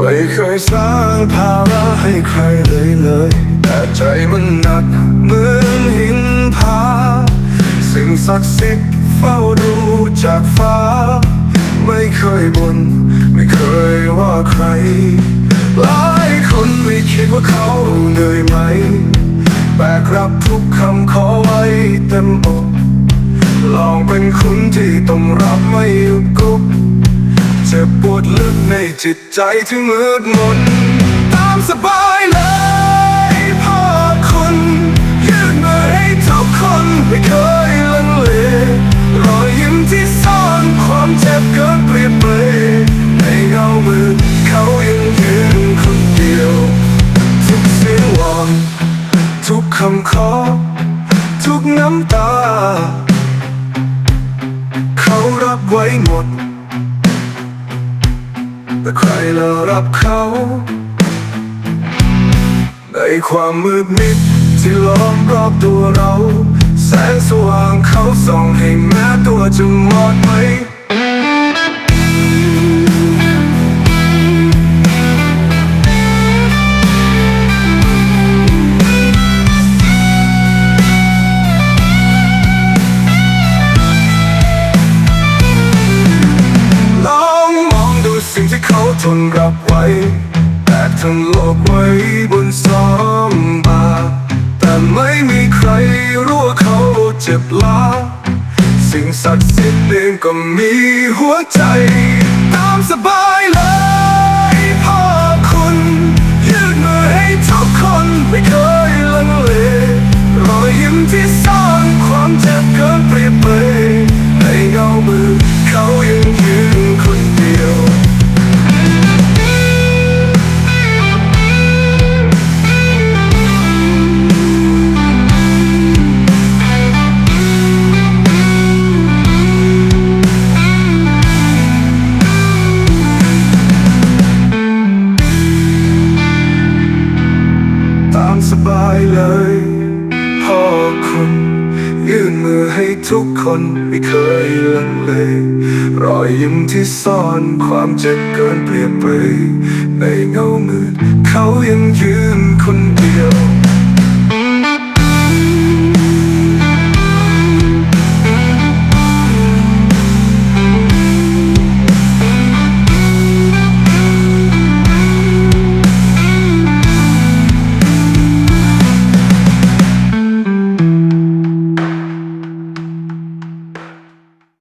ม่เคยสร้างภาระให้ใครเลยเลย แต่ใจมันหนักเหมือนหินผาสิ่งศักดิ์สิทธิ์เฝ้าดูจากฟ้า ไม่เคยบน่นไม่เคยว่าใคร หลายคนไม่คิดว่าเขาเหนื่อยไหมแบกรับทุกคำขอไว้เต็มอกลองเป็นคุณที่ต้องรับไม่หยุดกุบ จิตใจที่มืดมนตามสบายเลยพ่อคุณยืดมือให้ทุกคนไม่เคยลังเลรอยยิ้มที่ซ่อนความเจ็บเกินเปรียบเปรยในเงามือเขายังยืนคนเดียว ทุกเสียงหวอนทุกคำขอ ทุกน้ำตา เขารับไว้หมด แต่ใครละรับเขาในความมืดมิดที่ล้อมรอบตัวเรา แสงสว่างเขาส่องให้แม้ตัวจะมอดไหม ทนรับไว้ แต่ทั้งโลกไว้บนสองบาแต่ไม่มีใครรู้ว่าเขาเจ็บล้า สิ่งศักดิ์สิทธิ์เองก็มีหัวใจ ตามสบายเลย ตามสบายเลยพ่อคุณยื่นมือให้ทุกคนไม่เคยลังเล รอยยิ้มที่ซ่อนความเจ็บเกินเปรียบไป ในเงามืดเขายังยืน